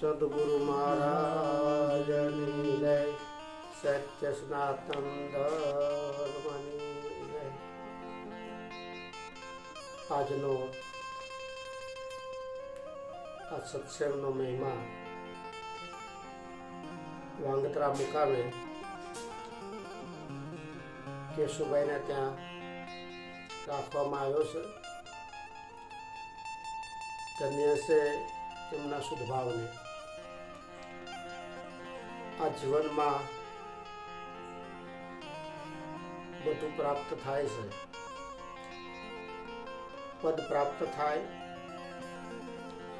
સદગુરુ મહારાજની જય સત્ય સનાતન ધર્મની આજનો આ સત્સંગનો મહિમા વાંગતરા મુકામે કેશુભાઈને ત્યાં રાખવામાં આવ્યો છે. ધન્ય છે તેમના શુદ્ધ ભાવને આ જીવનમાં બધું પ્રાપ્ત થાય છે. પદ પ્રાપ્ત થાય,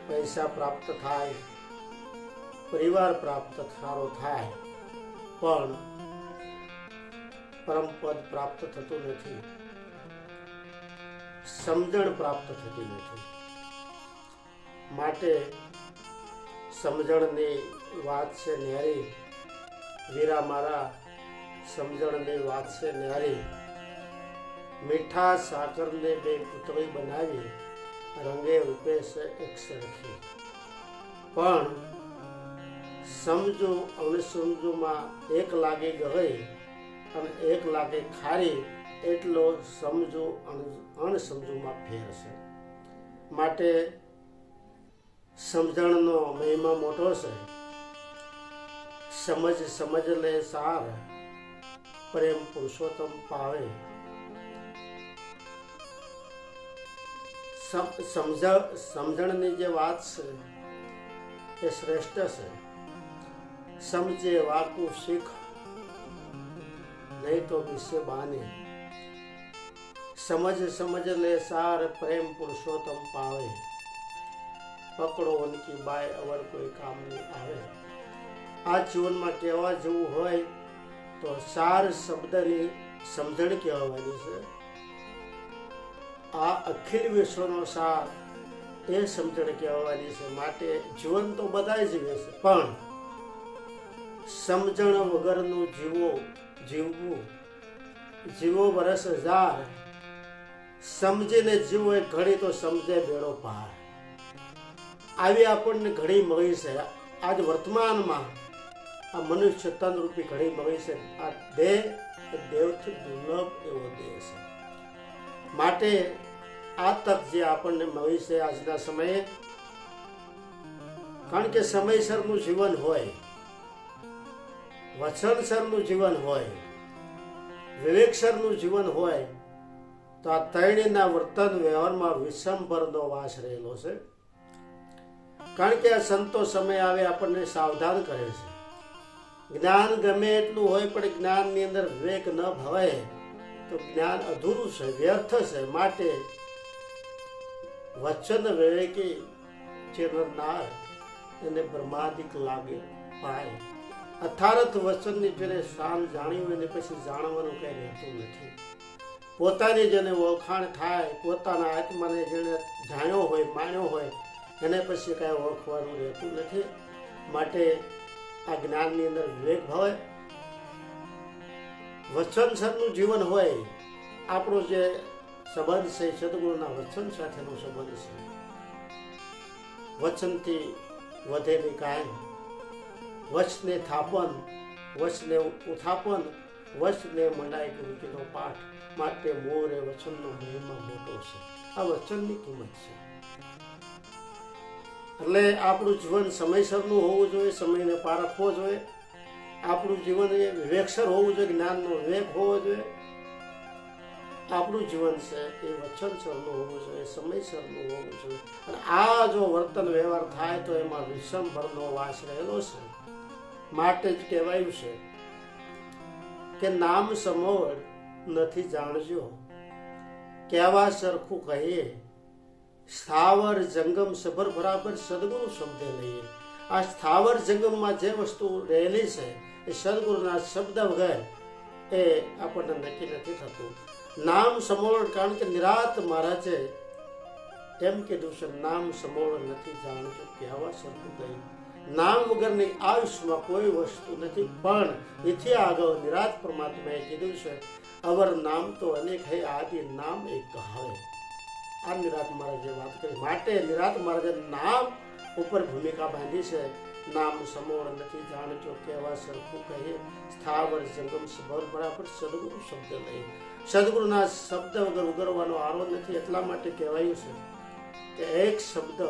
પૈસા પ્રાપ્ત થાય, પરિવાર પ્રાપ્ત સારો થાય, પણ પરમ પદ પ્રાપ્ત થતું નથી. સમજણ પ્રાપ્ત થતી નથી. માટે સમજણની વાત છે ન્યારી. વીરા મારા સમજણની વાત છે ન્યારી. મીઠા સાકરને બે પુતળી બનાવી રંગે રૂપે છે એક સરખી. પણ સમજો અણસમજુમાં એક લાગે ગઈ અને એક લાગે ખારી એટલો સમજો અણસમજુમાં ફેર છે. માટે સમજણનો મહિમા મોટો છે. સમજ સમજ લે સાર, પ્રેમ પુરુષોત્તમ પાવે. સમ- સમજ સમજણની જે વાત છે, એ શ્રેષ્ઠ છે. સમજે વાતું શીખ, નહીં તો વિશે બાને. સમજ સમજ લે સાર, પ્રેમ પુરુષોત્તમ પાવે. પકડો ઉનકી બાય, અવર કોઈ કામ નહીં આવે. આ જીવનમાં કહેવા જેવું હોય તો સાર શબ્દની સમજણ કહેવાની છે. આ અખિલ વિશ્વનો સાર એ સમજણ કહેવાની છે. માટે જીવન તો બધા જીવે છે. પણ સમજણ વગરનું જીવો જીવવું, જીવો વરસ હજાર, સમજીને જીવો એ ઘડી તો સમજે બેડો પાર આવી આપણને ઘડી મળી છે. આજ વર્તમાનમાં આ મનુષ્ય તન રૂપી ઘડી મળી છે. આ દેહ એ દેવથી દુર્લભ એવો દેહ છે. માટે આ તક જે આપણને મળી છે આજના સમયે, કારણ કે સમયસરનું જીવન હોય વચનસરનું જીવન હોય, વિવેકસરનું જીવન હોય, તો આ ત્રણેયના વર્તન વ્યવહારમાં વિષમભરનો વાસ રહેલો છે. કારણ કે આ સંતો સમય આવે આપણને સાવધાન કરે છે. જ્ઞાન ગમે એટલું હોય, પણ જ્ઞાનની અંદર વિવેક ન ભવાય. તો જ્ઞાન અધૂરું છે, વ્યર્થ છે. માટે વચન વિવેકી જે નરનાર એને બ્રહ્માદિક લાગે પાય. અથારથ વચનની જેને શાન જાણી હોય પછી જાણવાનું કઈ રહેતું નથી. પોતાની જેને ઓળખાણ થાય, પોતાના આત્માને જેને જાણ્યો હોય માણ્યો હોય, એને પછી કાંઈ ઓળખવાનું રહેતું નથી. માટે આ જ્ઞાનની અંદર વિવેક હોય વચનસરનું જીવન હોય, આપણો જે સંબંધ છે સદગુરુના વચન સાથેનો સંબંધ છે. વચનથી વધેલી કાયમ વચને થાપન વચને ઉથાપન વચને મંડાય કૃતિનો પાઠ માટે મોર એ વચનનો મહિમા મોટો છે. આ વચનની કિંમત છે. એટલે આપણું જીવન સમયસરનું હોવું જોઈએ, સમયને પારખવો જોઈએ. આપણું જીવન એ વિવેકસર હોવું જોઈએ, જ્ઞાનનો વિવેક હોવો જોઈએ. આપણું જીવન છે એ વચનસરનું હોવું જોઈએ, સમયસરનું હોવું જોઈએ. અને આ જો વર્તન વ્યવહાર થાય તો એમાં વિષમભરનો વાસ રહેલો છે. માટે જ કહેવાયું છે કે નામ સમોવડ નથી જાણજો. કહેવા સરખું કહીએ સ્થાવર જંગમ સભર બરાબર સદગુરુ શબ્દ લઈએ. આ સ્થાવર જંગમમાં જે વસ્તુ રહેલી છે, એ સદગુરુના શબ્દ વગર એ આપણને નક્કી નથી થતું. નામ સમોળ કારણ કે નિરાત મહારાજે એમ કીધું છે, નામ સમોળ નથી જાણજો કહેવા સરખું નામ વગરની આયુષ્યમાં કોઈ વસ્તુ નથી, પણ એથી આગળ નિરાત પરમાત્માએ કીધું છે, અવર નામ તો અનેક હે, આદિ નામ એક કહાવે આ નિરાત મહારાજે વાત કરી, માટે નિરાત મહારાજે નામ ઉપર ભૂમિકા બાંધી છે, નામ સમોર નથી જાણજો કેવા સરખું કહે સ્થાવર જંગમ સભર બરાબર સદગુરુ શબ્દ લઈ સદગુરુના શબ્દ વગર ઉગરવાનો આરો નથી, એટલા માટે કહેવાયું છે કે એક શબ્દ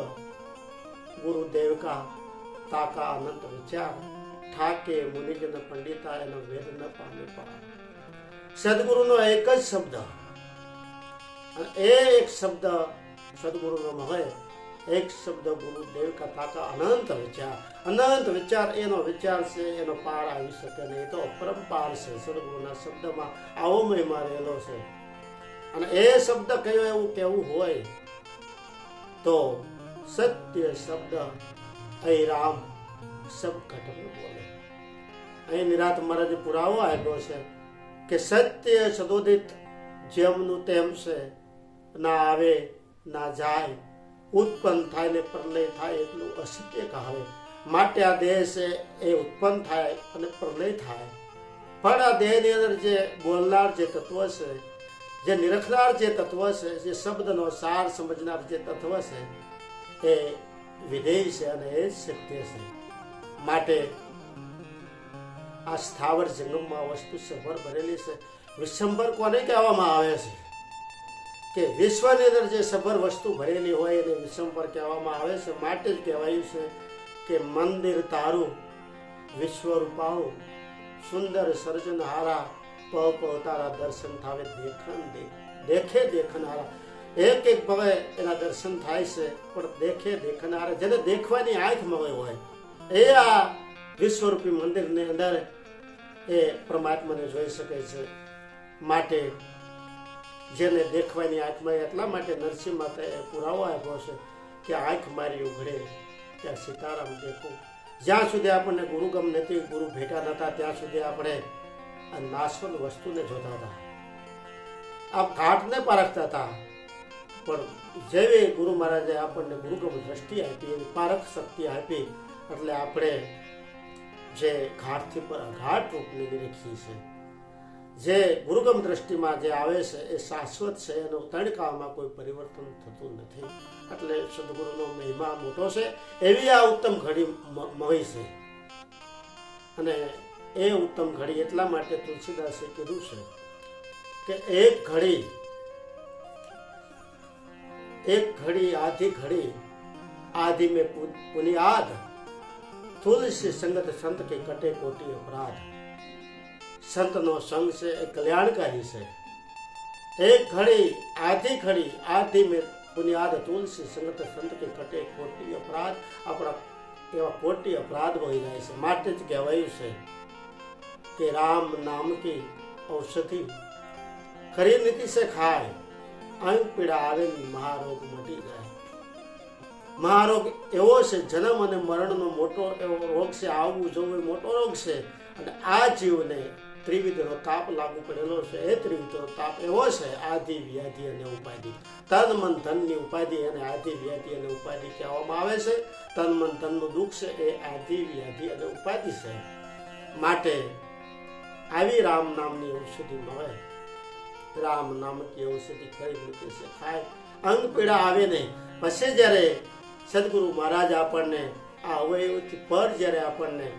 ગુરુદેવ કા તાકા અનંત વિચાર ઠાકે મુનિજન પંડિતા એનો વેદ ન પામે પાર. સદગુરુનો એક જ શબ્દ અને એક શબ્દ સદગુરુનો હોય એક શબ્દ ગુરુદેવ કા તાકા અનંત વિચાર. અનંત વિચાર એનો વિચાર છે, એનો પાર આવી શકે નહીં. તો અપરંપાર છે સદગુરુના શબ્દમાં. આવો મહિમા રહેલો છે. અને એ શબ્દ કયો એવું કેવું હોય તો સત્ય શબ્દ અહીં રામ સબ બોલે. અહીં નિરાત મહારાજે પુરાવો આપ્યો છે કે સત્ય સદોદિત જેમનું તેમ છે ના આવે, ના જાય. ઉત્પન્ન થાય ને પ્રલય થાય એટલું અશક્ય કહાવે. માટે આ દેહ છે એ ઉત્પન્ન થાય અને પ્રલય થાય. પણ આ દેહની અંદર જે બોલનાર જે તત્વ છે, જે નિરખનાર જે તત્વ છે, જે શબ્દનો સાર સમજનાર જે તત્વ છે, એ વિધેય છે અને એ સત્ય છે. માટે આ સ્થાવર જંગમમાં વસ્તુ સભર ભરેલી છે. વિશ્વંભર કોને કહેવામાં આવે છે? કે વિશ્વની અંદર જે સભર વસ્તુ ભરેલી હોય એને વિશ્વંભર કહેવામાં આવે છે. માટે જ કહેવાયું છે કે મંદિર તારું, વિશ્વરૂપાઓ, સુંદર સર્જનહારા પ પ તારા દર્શન થાવે દેખન દે, દેખે દેખનારા. એક એક ભવે એના દર્શન થાય છે, પણ દેખે દેખનારા. જેને દેખવાની આંખ મળે હોય, એ આ વિશ્વરૂપી મંદિરની અંદર એ પરમાત્માને જોઈ શકે છે. માટે જેને દેખવાની આંખમાં એટલા માટે નરસિંહ માતાએ પુરાવો આપ્યો છે કે આંખ મારી ઉઘડે, ત્યાં સીતારામ દેખું. જ્યાં સુધી આપણને ગુરુગમ નથી, ગુરુ ભેટા નતા, ત્યાં સુધી આપણે આ નાશવંત વસ્તુને જોતા હતા. આ ઘાટને પારખતા હતા. પણ જેવી ગુરુ મહારાજે આપણને ગુરુગમ દ્રષ્ટિ આપી એવી પારખ શક્તિ આપી, એટલે આપણે જે ઘાટથી પર ઘાટ રૂપને નિરીખી છે જે ગુરુગમ દ્રષ્ટિમાં જે આવે છે, એ શાશ્વત છે એનો તણકામાં કોઈ પરિવર્તન થતું નથી. એટલે સદગુરુનો મહિમા મોટો છે. એવી આ ઉત્તમ ઘડી મહી છે. અને એ ઉત્તમ ઘડી એટલા માટે તુલસીદાસે કીધું છે કે એક ઘડી એક ઘડી, આધી ઘડી, આધી મેં પુનિયાદ. તુલસી સંગત સંત કે કટે કોટી અપરાધ. સંતનો સંગ છે, એ કલ્યાણકારી છે. એક ઘડી આધી ઘડી આધી મેં બુનિયાદ તુલસી સંગત સંત કે કટે ખોટી અપરાધ, આપણા એવા ખોટી અપરાધ વહી જાય છે. માટે જ કહેવાયું છે કે રામ નામ કે ઔષધિ ખરી નીતિ સે ખાય, અંગ પીડા આવે મહારોગ મટી જાય. મહારોગ એવો છે, જન્મ અને મરણનો મોટો એવો રોગ છે, આવવું જવું મોટો રોગ છે. અને આ જીવને ત્રિવિધનો તાપ લાગુ પડેલો છે. એ ત્રિવિધનો તાપ એવો છે, આધિ વ્યાધિ અને ઉપાધિ. તન મન ધનની ઉપાધિ અને આધિ વ્યાધિ અને ઉપાધિ કહેવામાં આવે છે. તન મન ધનનું દુઃખ છે, એ આધિ વ્યાધિ અને ઉપાધિ છે. માટે આવી રામ નામની ઔષધિ મળે. રામ નામકી ઔષધિ ખરી રીતે છે, ખાય. અંગ પીડા આવે ને, પછી જ્યારે સદગુરુ મહારાજ આપણને આ અવયવથી પર જ્યારે આપણને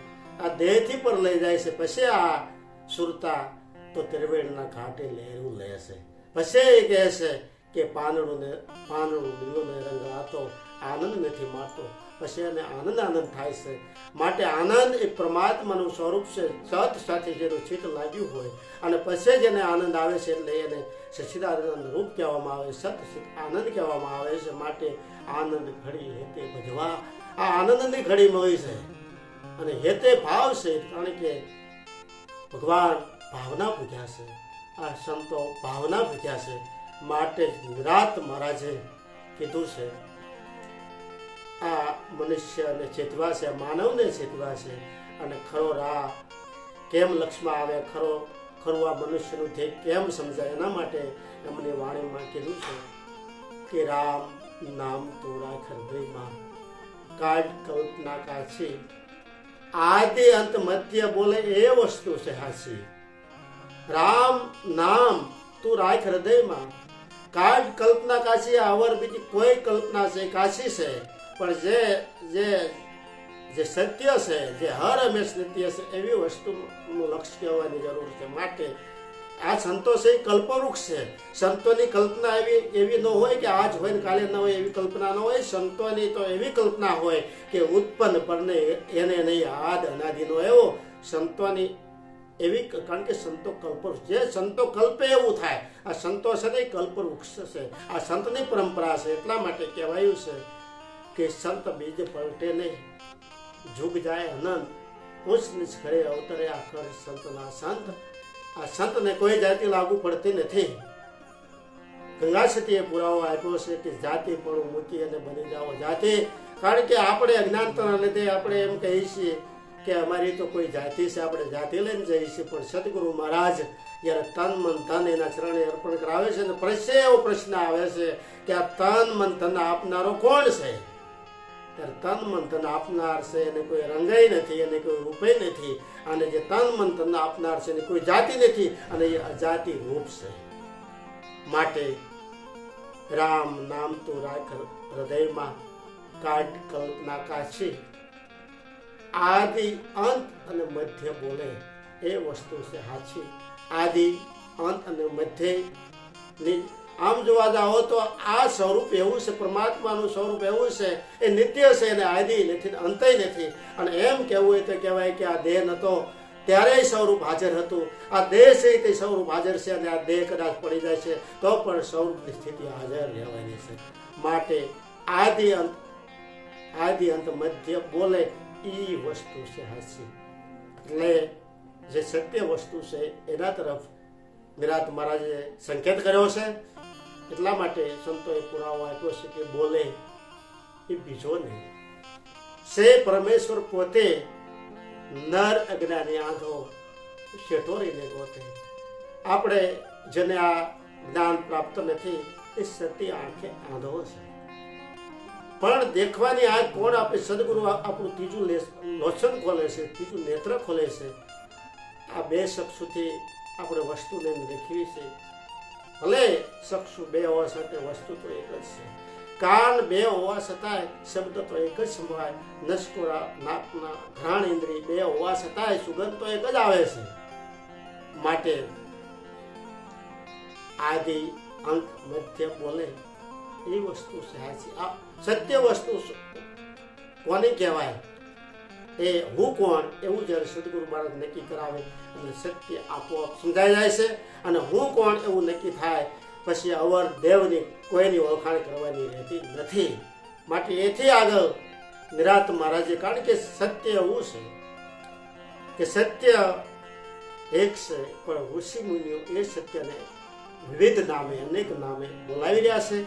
આ દેહથી પર લઈ જાય છે, પછી આ સુરતા તો ત્રિવેણના ઘાટે લહેરું લેશે પછી એ કહે છે કે પાંદડું પાંદડું લીલું રંગાતો આનંદ નથી મારતો પછી એને આનંદ આનંદ થાય છે. માટે આનંદ એ પરમાત્માનું સ્વરૂપ છે, સત સાથે જેનું ચિત્ત લાગ્યું હોય. અને પછી જેને આનંદ આવે છે એટલે એને સચિદાનંદ રૂપ કહેવામાં આવે, સત આનંદ કહેવામાં આવે છે. માટે આનંદ ઘડી હેતે ભજવા. આ આનંદની ઘડી મળી છે. અને હેતે ભાવ છે, કારણ કે ભગવાન ભાવના પૂજ્યા છે. આ સંતો ભાવના પૂજ્યા છે. માટે નિરાત મહારાજે કીધું છે. આ મનુષ્યને ચેતવા છે, માનવને ચેતવા છે. અને ખરો રાહ કેમ લક્ષમાં આવે ખરો, ખરું આ મનુષ્યનું ધ્યેય કેમ સમજાય? એના માટે એમની વાણીમાં કીધું છે કે રામ નામ તોરા રાખ કાળ કલ્પના કાછી આદિ અંત મધ્ય બોલે એ વસ્તુ છે હાસી. રામ, નામ તું રાખ હૃદયમાં. કાઢ કલ્પના કાશી, આવર બીજી કોઈ કલ્પના છે, કાશી છે. પણ જે જે જે સત્ય છે, જે હર હંમેશ નિત્ય છે, એવી વસ્તુનું લક્ષ્ય કહેવાની જરૂર છે. માટે આ સંતોષ એ કલ્પવૃક્ષ છે. સંતોની કલ્પના એવી એવી ન હોય કે આજ હોય ને કાલે ન હોય એવી કલ્પના ન હોય. સંતોની તો એવી કલ્પના હોય કે ઉત્પન્ન પરને એને નહીં આદ અનાદિનો એવો. સંતોની એવી કારણ કે સંતો કલ્પવૃક્ષ જે સંતો કલ્પે એવું થાય. આ સંતો છે કલ્પવૃક્ષ છે. આ સંતની પરંપરા છે. એટલા માટે કહેવાયું છે કે સંત બીજ પલટે નહીં. જુગ જાય અનંત. ઉચ્ચ નીચ ખરે અવતરે આખર સંતના સંત. આ સંતને કોઈ જાતિ લાગુ પડતી નથી. ગંગાસતીએ પુરાવો આપ્યો છે કે જાતિ પણ મૂકી અને બની જાઓ જાતિ. કારણ કે આપણે અજ્ઞાનતાના લીધે આપણે એમ કહીએ છીએ કે અમારી તો કોઈ જાતિ છે, આપણે જાતિ લઈને જઈએ છીએ, પણ સદગુરુ મહારાજ જ્યારે તન, મન, ધન એના ચરણે અર્પણ કરાવે છે અને પ્રશ્ન એવો પ્રશ્ન આવે છે કે આ તન, મન, ધન આપનારો કોણ છે? તન મન આપનાર છે એને કોઈ રંગાઈ નથી એને કોઈ રૂપે નથી. અને જે તન મન આપનાર છે એને કોઈ જાતિ નથી અને એ અજાતિ રૂપ છે. માટે રામ નામ તું રાખ હૃદયમાં કાટ કલ્પના કાશી આદિ અંત અને મધ્ય બોલે એ વસ્તુ છે સાચી. આદિ અંત અને મધ્યની આમ જોવા જાઓ તો આ સ્વરૂપ એવું છે, પરમાત્માનું સ્વરૂપ એવું છે, એ નિત્ય છે અને આદિ નથી ને અંતય નથી. અને એમ કહેવું હોય તો કહેવાય કે આ દેહ નતો, ત્યારે સ્વરૂપ હાજર હતું. આ દેહ છે તે સ્વરૂપ હાજર છે અને આ દેહ કદાચ પડી જાય છે તો પણ સ્વરૂપની સ્થિતિ હાજર રહેવાની છે. માટે આદિ અંત આદિ અંત મધ્ય બોલે એ વસ્તુ છે હાસ્ય. એટલે જે સત્ય વસ્તુ છે, એના તરફ વિરાટ મહારાજે સંકેત કર્યો છે. એટલા માટે સંતોએ પુરાવો આપ્યો છે કે બોલે એ બીજો નહીં. સે પરમેશ્વર પોતે નર અજ્ઞાની આંધો શેઠોરીને ગોતે. આપણે જેને આ જ્ઞાન પ્રાપ્ત નથી, એ સતી આંખે આંધો છે. પણ દેખવાની આ કોણ આપે? સદગુરુ આપણું ત્રીજું લોચન ખોલે છે, ત્રીજું નેત્ર ખોલે છે. આ બે શખ્સોથી આપણે વસ્તુને દેખવી છે ભલે ચક્ષુ બે હોવા સાથે વસ્તુ તો એક જ છે. કાન બે હોવા છતાંય શબ્દ તો એક જ સંભળાય. નસકોરા, નાકના ઘ્રાણ ઇન્દ્રિય બે હોવા છતાંય સુગંધ તો એક જ આવે છે. માટે આદિ, અંત, મધ્ય બોલે એ વસ્તુ સાચી આ સત્ય વસ્તુ કોને કહેવાય? એ હું કોણ એવું જ્યારે સદગુરુ મહારાજ નક્કી કરાવે એટલે સત્ય આપોઆપ સમજાઈ જાય છે અને હું કોણ એવું નક્કી થાય પછી અવર દેવની કોઈની ઓળખાણ કરવાની રહેતી નથી. માટે એથી આગળ નિરાત મહારાજે, કારણ કે સત્ય એવું છે કે સત્ય એક છે, પણ ઋષિ મુનિઓ એ સત્યને વિવિધ નામે, અનેક નામે બોલાવી રહ્યા છે.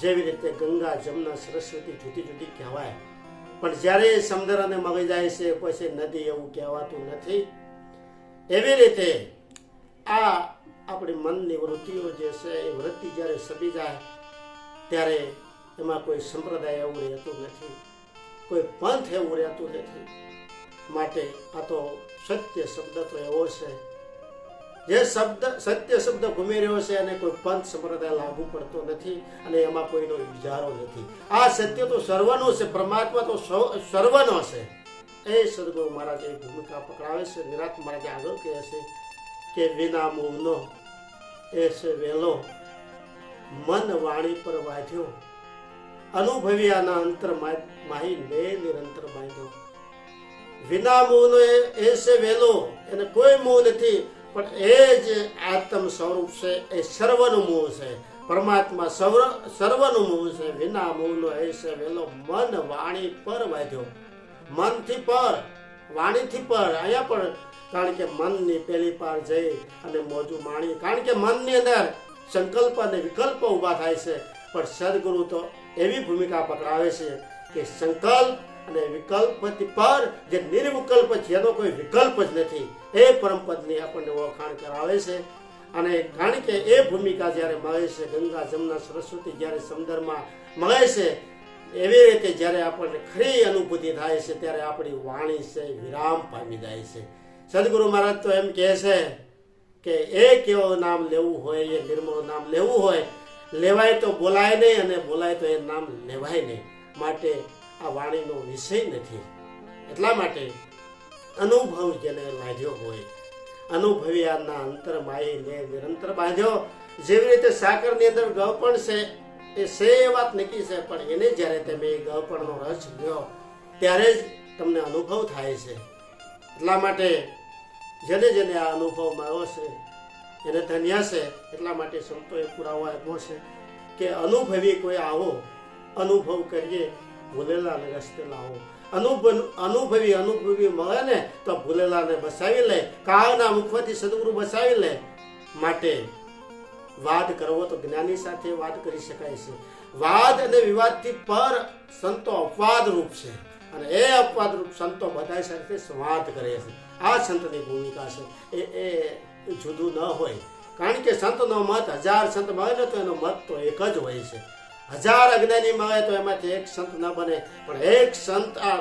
જેવી રીતે ગંગા, જમના, સરસ્વતી જુદી જુદી કહેવાય. પણ જ્યારે સમુદ્ર અને મગી જાય છે પછી નદી એવું કહેવાતું નથી. એવી રીતે આ આપણી મનની વૃત્તિઓ જે છે, એ વૃત્તિ જ્યારે સડી જાય, ત્યારે એમાં કોઈ સંપ્રદાય એવું રહેતું નથી. કોઈ પંથ એવું રહેતું નથી. માટે આ તો સત્ય શબ્દ તો એવો છે જે શબ્દ, સત્ય શબ્દ ઘૂમી રહ્યો છે અને કોઈ પંથ સંપ્રદાય લાગુ પડતો નથી અને એમાં કોઈનો ઇજારો નથી. આ સત્ય તો સર્વનો છે, પરમાત્મા તો સર્વનો છે. એ સદગુરુ મહારાજ એ ભૂમિકા પકડાવે છે. નિરાત મહારાજ આગળ કહે છે કે વિના મોહનો એ છે વેલો. મન વાણી પર વાંધ્યો. અનુભવી આના અંતર માહી ને નિરંતર બાંધ્યો. વિના મોહનો એ છે વેલો. એને કોઈ મોહ નથી. પણ એ જે આત્મ સ્વરૂપ છે, એ સર્વનું મૂળ છે. પરમાત્મા સર્વ સર્વનું મૂળ છે. વિના મૂળનો એ છે, વેલો મન વાણી પર વાંધ્યો. મનથી પર, વાણીથી પર. અહીંયા પણ કારણ કે મનની પેલી પાર જઈ અને મોજું માણી. કારણ કે મનની અંદર સંકલ્પ અને વિકલ્પ ઊભા થાય છે. પણ સદગુરુ તો એવી ભૂમિકા પકડાવે છે કે સંકલ્પ અને વિકલ્પથી પર જે નિર્વિકલ્પ છે, એનો કોઈ વિકલ્પ જ નથી. એ પરમપદની આપણને ઓળખાણ કરાવે છે. અને કારણ કે એ ભૂમિકા જ્યારે મળે છે, ગંગા, જમના, સરસ્વતી જ્યારે સમુદ્રમાં મળે છે, એવી રીતે જ્યારે આપણને ખરી અનુભૂતિ થાય છે, ત્યારે આપણી વાણી છે, વિરામ પામી જાય છે. સદગુરુ મહારાજ તો એમ કહે છે કે એ કેવો નામ લેવું હોય, એ નિર્મળ નામ લેવું હોય, લેવાય તો બોલાય નહીં અને બોલાય તો એ નામ લેવાય નહીં. માટે આ વાણીનો વિષય નથી. એટલા માટે અનુભવ જેને લાગ્યો હોય અનુભવ્યાના અંતર માઈને નિરંતર બાંધ્યો. જેવી રીતે સાકરની અંદર ગળપણ છે, એ સે વાત નક્કી છે, પણ એને જ્યારે તમે એ ગળપણનો રસ લ્યો, ત્યારે જ તમને અનુભવ થાય છે. એટલા માટે જેને જેને આ અનુભવ મળ્યો છે, એને ધન્ય છે. એટલા માટે સંતોએ પુરાવો આપ્યો છે કે અનુભવી કોઈ આવો, અનુભવ કરીએ ભૂલેલાને રસ્તે લાવો. અનુભવ, અનુભવી અનુભવી મળે ને તો ભૂલેલાને બસાવી લે, કાળના મુખમાંથી સદગુરુ બસાવી લે. માટે વાદ કરવો તો જ્ઞાની સાથે વાત કરી શકાય છે. વાદ અને વિવાદથી પર સંતો અપવાદ રૂપ છે. અને એ અપવાદ રૂપ સંતો બધા સાથે સંવાદ કરે છે. આ સંતની ભૂમિકા છે. એ એ જુદું ન હોય. કારણ કે સંતનો મત હજાર સંત મળે ને તો એનો મત તો એક જ હોય છે. હજાર અજ્ઞાની મળે તો એમાંથી એક સંત ન બને. પણ એક સંત આ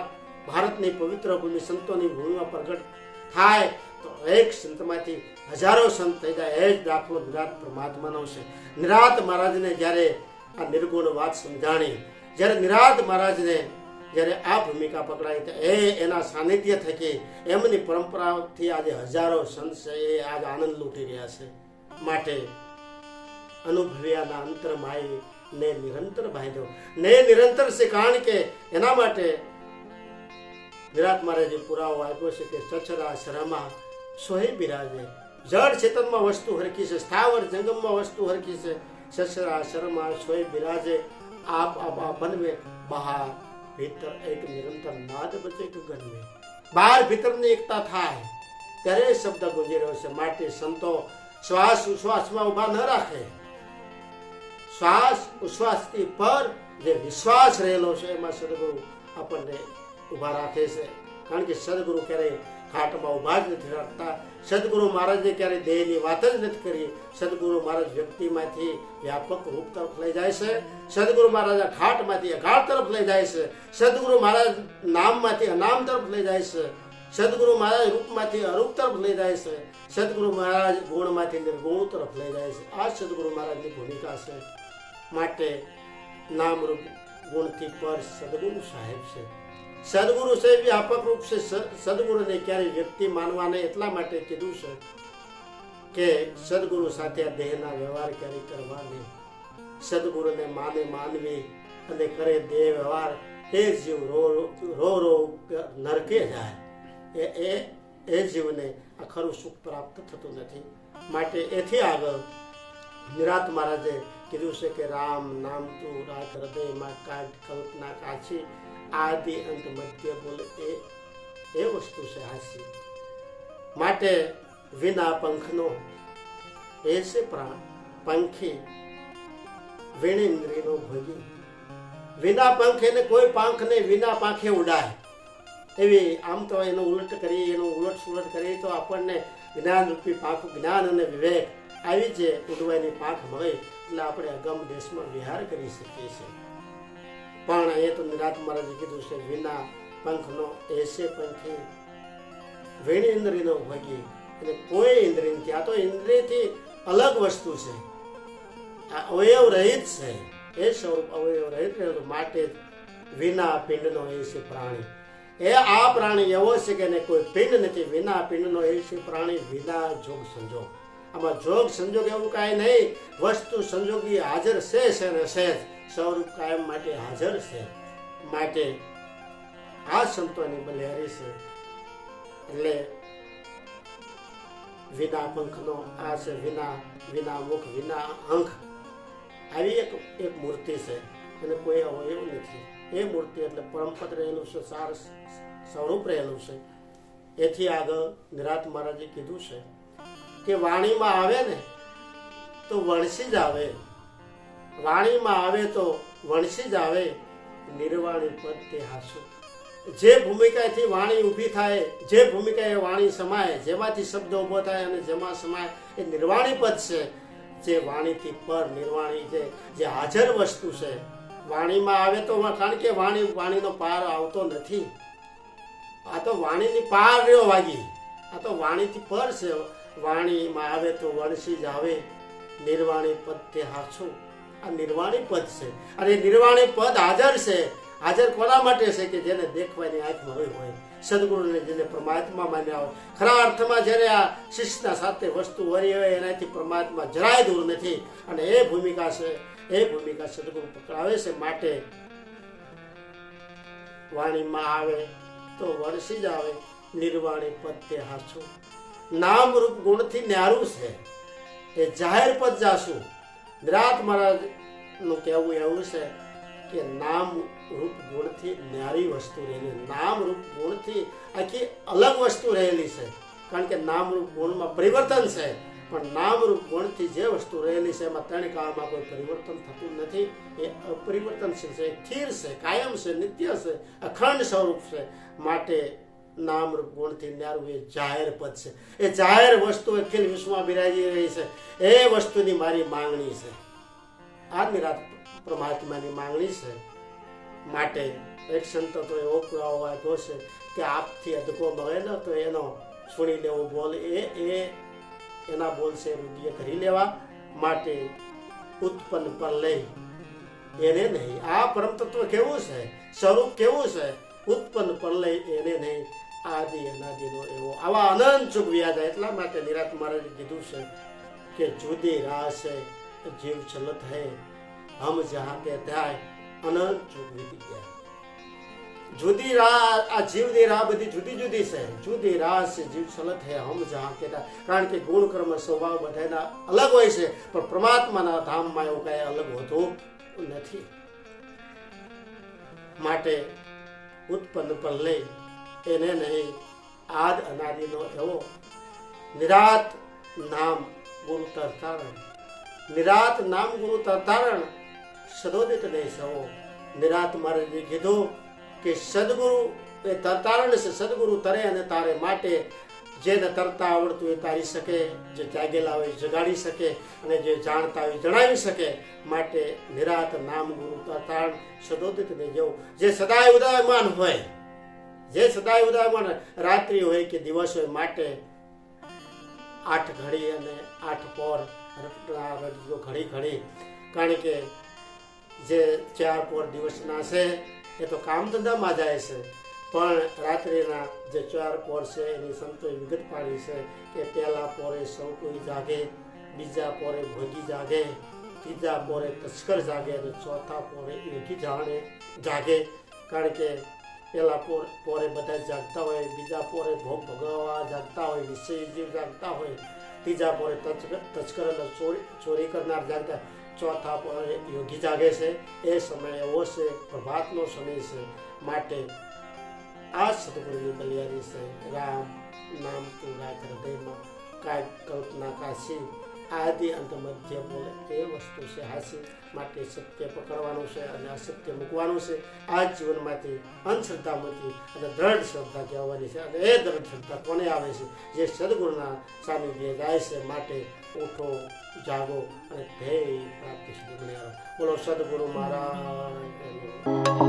ભારતની પવિત્ર ભૂમિ સંતોની ભૂમિમાં પ્રગટ થાય તો એક સંતમાંથી હજારો સંત થઈ જાય. એ જ દાખલો નિરાત પરમાત્માનો છે. નિરાત મહારાજને જ્યારે આ નિર્ગુણ વાત સમજાણી, જ્યારે નિરાત મહારાજને જ્યારે આ ભૂમિકા પકડાઈ, તો એ એના સાનિધ્ય થકી એમની પરંપરાથી આજે હજારો સંત છે, એ આજે આનંદ લૂંટી રહ્યા છે. માટે અનુભવ્યાના અંતર માય ને નિરંતર બાંધ્યો. ને નિરંતર છે કારણ કે એના માટે વિરાટ મહારાજે પુરાવો આપ્યો છે કે સચરા શરમાં સોહે બિરાજે. જળ ચેતનમાં વસ્તુ હરકી છે, સ્થાવર જંગમમાં વસ્તુ હરકી છે. સસરા શરમાં સોય બિરાજે. આપ આપ બનવે. બહાર ભીતર એક નિરંતર નાદ બચે કે ગણવે બહાર ભીતરની એકતા થાય. ત્યારે શબ્દ ગુંજી રહ્યો છે. માટે સંતો શ્વાસ ઉશ્વાસમાં ઊભા ન રાખે. શ્વાસ, ઉશ્વાસથી પર જે વિશ્વાસ રહેલો છે, એમાં સદગુરુ આપણને ઊભા રાખે છે. કારણ કે સદગુરુ ક્યારેય ખાટમાં ઊભા જ નથી રાખતા. સદગુરુ મહારાજને ક્યારેય દેહની વાત જ નથી કરી. સદગુરુ મહારાજ વ્યક્તિમાંથી વ્યાપક રૂપ તરફ લઈ જાય છે. સદગુરુ મહારાજ ખાટમાંથી અઘાટ તરફ લઈ જાય છે. સદગુરુ મહારાજ નામમાંથી અનામ તરફ લઈ જાય છે. સદગુરુ મહારાજ રૂપમાંથી અરૂપ તરફ લઈ જાય છે. સદગુરુ મહારાજ ગુણમાંથી નિર્ગુણ તરફ લઈ જાય છે. આ સદગુરુ મહારાજની ભૂમિકા છે. માટે નામરૂપ ગુણથી પર સદગુરુ સાહેબ છે. સદગુરુ સાહેબ વ્યાપક રૂપ છે. સદગુરુને ક્યારેય વ્યક્તિ માનવાને એટલા માટે કીધું છે કે સદગુરુ સાથે આ દેહના વ્યવહાર ક્યારેય કરવા નહીં. સદગુરુને માને માનવી અને કરે દેહ વ્યવહાર એ જીવ રો રો રો નરકે જાય. એ એ એ જીવને આ ખરું સુખ પ્રાપ્ત થતું નથી. માટે એથી આગળ નિરાત મહારાજે કીધું છે કે રામ નામ તું રાત હૃદયમાં કાટ કલ્પના કાચી, આદિ અંત મધ્ય બોલે એ એ વસ્તુ છે હાસ્ય. માટે વિના પંખનો એ છે પ્રાણ, પંખી વિણેન્દ્રીનો ભોગી. વિના પંખ એને કોઈ પાંખ ને વિના પાંખે ઉડાય. એવી આમ તો એનું ઉલટ કરી એનું ઉલટ સુલટ કરી તો આપણને જ્ઞાન રૂપી પાંખ, જ્ઞાન અને વિવેક આવી જે ઉડવાની પાઠ મળે એટલે આપણે અગમ દેશમાં વિહાર કરી શકીએ છીએ. પણ એ તો નિરાત મહારાજે કીધું છે, વિના પંખનો એસે પંખી વીણ ઇન્દ્રિયનો ભગી. એટલે કોઈ ઇન્દ્રિય નથી. આ તો ઇન્દ્રિયથી અલગ વસ્તુ છે. આ અવયવ રહિત છે. એ સ્વરૂપ અવયવ રહિત રહેલું માટે વિના પિંડનો એ છે પ્રાણી. એ આ પ્રાણી એવો છે કે કોઈ પિંડ નથી. વિના પિંડનો એ છે પ્રાણી વિના જોગ સંજોગ. આમાં જોગ સંજોગ એવું કાંઈ નહીં. વસ્તુ સંજોગી હાજર છે છે ને છે જ. સ્વરૂપ કાયમ માટે હાજર છે. માટે આ સંતોની બલિહારી છે. એટલે વિના પંખનો આ છે વિના વિના મુખ, વિના અંખ. આવી એક એક મૂર્તિ છે. અને કોઈ અવયવ નથી. એ મૂર્તિ એટલે પરમપદ રહેલું છે, સાર સ્વરૂપ રહેલું છે. એથી આગળ નિરાત મહારાજે કીધું છે કે વાણીમાં આવે ને, તો વણસી જ આવે. વાણીમાં આવે તો વણસી જ આવે. નિર્વાણી પદ તે હાસુ. જે ભૂમિકાથી વાણી ઊભી થાય, જે ભૂમિકા એ વાણી સમાય, જેમાંથી શબ્દ ઊભો થાય અને જેમાં સમાય, એ નિર્વાણી પદ છે. જે વાણીથી પર નિર્વાણી છે, જે હાજર વસ્તુ છે. વાણીમાં આવે તો કારણ કે વાણી, વાણીનો પાર આવતો નથી. આ તો વાણીની પાર રહ્યો વાગી. આ તો વાણીથી પર છે. વાણીમાં આવે તો વણસી જ આવે. નિર્વાણી પદ તે હાછું આ નિર્વાણી પદ છે. અને નિર્વાણી પદ હાજર છે. હાજર કોના માટે છે કે જેને દેખવાની આંખમાં હોય હોય. સદગુરુને જેને પરમાત્મા માન્યા હોય. ખરા અર્થમાં જ્યારે આ શિષ્યના સાથે વસ્તુ વરી હોય, એનાથી પરમાત્મા જરાય દૂર નથી. અને એ ભૂમિકા છે, એ ભૂમિકા સદગુરુ પકડાવે છે માટે વાણીમાં આવે તો વરસી જ આવે. નિર્વાણી પદ તે હાચું નામ રૂપ ગુણથી ન્યારું છે. એ જાહેર પદ જાશું. નિરાત મહારાજનું કહેવું એવું છે કે નામ રૂપ ગુણથી ન્યારી વસ્તુ રહેલી. નામ રૂપ ગુણથી આખી અલગ વસ્તુ રહેલી છે. કારણ કે નામ રૂપ ગુણમાં પરિવર્તન છે. પણ નામ રૂપ ગુણથી જે વસ્તુ રહેલી છે એમાં ત્રણ કાળમાં કોઈ પરિવર્તન થતું નથી. એ અપરિવર્તનશીલ છે સ્થિર છે, કાયમ છે, નિત્ય છે, અખંડ સ્વરૂપ છે. માટે નામ રૂપ ગુણથી ન્યારું એ જાહેર પદ છે. એ જાહેર વસ્તુ અખિલ વિશ્વમાં બિરાજી રહી છે. એ વસ્તુની મારી માંગણી છે. આ નિરાત પરમાત્માની માંગણી છે માટે એક સંતો તો એવો પુરાવો આપ્યો છે કે આપથી અધકો મળે ને તો એનો છોડી લેવો બોલ. એ એ, એના બોલ છે રૂઢિએ કરી લેવા માટે ઉત્પન્ન પર લઈ. એને નહીં. આ પરમ તત્વ કેવું છે? સ્વરૂપ કેવું છે? ઉત્પન્ન પર લઈ એને નહીં. આદિ અનાદિનો એવો. આવા અનંત જુગ વ્યાજ એટલા માટે નિરાત મહારાજે કીધું છે કે જુદી છે, જીવ ચલત હૈ, હમ જહાં કે થાય અનંત જુગ વીતી ગયા જુદી રાહ, આ જીવની રાહ બધી જુદી જુદી છે. જુદી રાહ છે, જીવ ચલત હે, હમ જહાં કે કારણ કે ગુણ કર્મ સ્વભાવ બધાના અલગ હોય છે, પણ પરમાત્માના ધામમાં એવું કાંઈ અલગ હોતું નથી. માટે ઉત્પન્ન પર લઈ એને નહીં. આદ અનાદિનો એવો નિરાત નામ ગુરુ તરતારણ નિરાત નામ ગુરુ તરતારણ સદોદિત નહીં સવો નિરાત મહારાજે કીધું કે સદગુરુ એ તરતારણ છે, સદગુરુ તરે અને તારે માટે જેને તરતા આવડતું એ તારી શકે, જે જાગેલા હોય જગાડી શકે અને જે જાણતા હોય જણાવી શકે. માટે નિરાત નામ ગુરુ તરતારણ સદોદિત ને જેવું જે સદાય ઉદયમાન હોય જે સદાય ઉદયમાન રાત્રિ હોય કે દિવસ હોય માટે આઠ ઘડી અને આઠ પોર ઘડી ઘડી. કારણ કે જે ચાર પોર દિવસના છે, એ તો કામ ધંધામાં જાય છે. પણ રાત્રિના જે ચાર પોર છે, એની સંતોએ વિગત પાડી છે કે પહેલા પોરે સૌ કોઈ જાગે, બીજા પોરે ભોગી જાગે, ત્રીજા પોરે તસ્કર જાગે અને ચોથા પોરે યોગી જાણે જાગે. કારણ કે પહેલા પોર પોરે બધા જાગતા હોય, બીજા પોરે ભોગ ભોગવવા જાગતા હોય, નિશ્ચય જીવ જાગતા હોય, ત્રીજા પોરે તસ્કર તસ્કર અને ચોરી ચોરી કરનાર જાગતા ચોથા પોરે યોગી જાગે છે. એ સમય એવો છે, પ્રભાતનો સમય છે માટે આ સદગુરુની બલિયારી છે. રામ નામ તું રાખ હૃદયમાં કાય કલ્પના કાશી આદિ અંત મધ્ય બોલે એ વસ્તુ છે. હાસી માટે સત્ય પકડવાનું છે અને અસત્ય મૂકવાનું છે. આ જીવનમાંથી અંધશ્રદ્ધામાંથી અને દ્રઢ શ્રદ્ધા કહેવાની છે અને એ દ્રઢ શ્રદ્ધા કોને આવે છે? જે સદગુરુના સામે જાય છે માટે ઉઠો, જાગો અને ધ્યેય પ્રાપ્તિ સુધી બોલો, સદગુરુ મહારાજ.